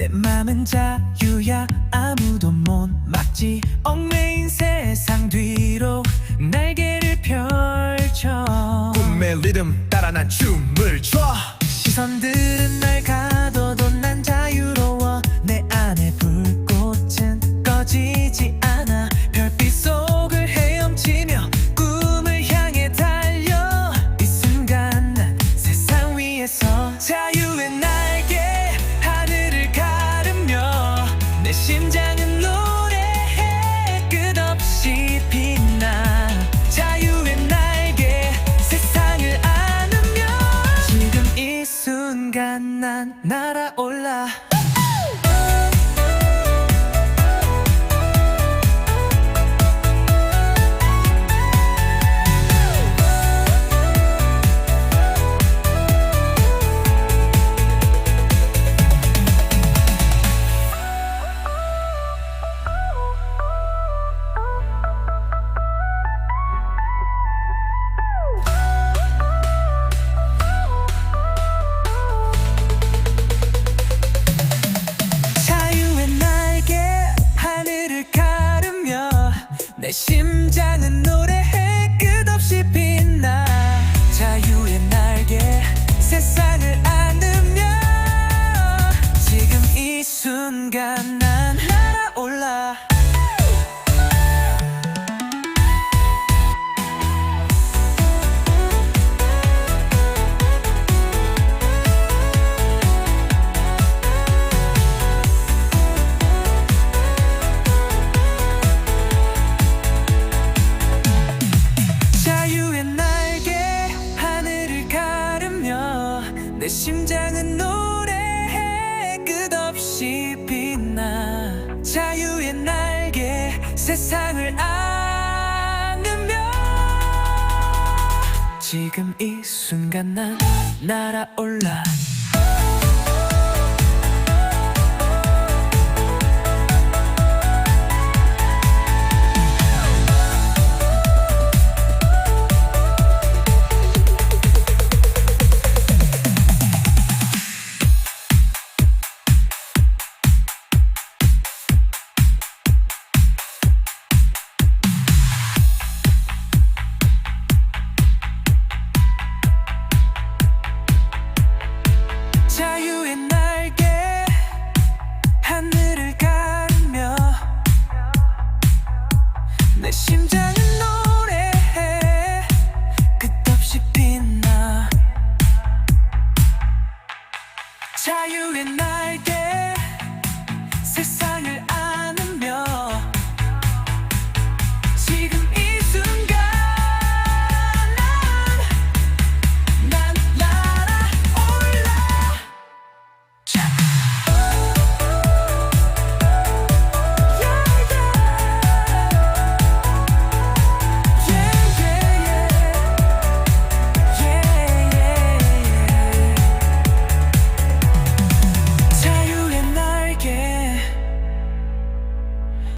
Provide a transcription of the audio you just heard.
내 맘은 자유야 아무도 못 막지. 얽매인 세상 뒤로 날개를 펼쳐. 꿈의 리듬 따라 난 춤을 춰. 시선들은 날 가둬 난 날아올 내 심장은 노래해 끝없이 빛나. 자유의 날개 세상을 안으며 지금 이 순간 내 심장은 노래해. 끝없이 빛나. 자유의 날개 세상을 안으며. 지금 이 순간 난 날아올라 심장은 노래해 끝없이 빛나 자유의 나.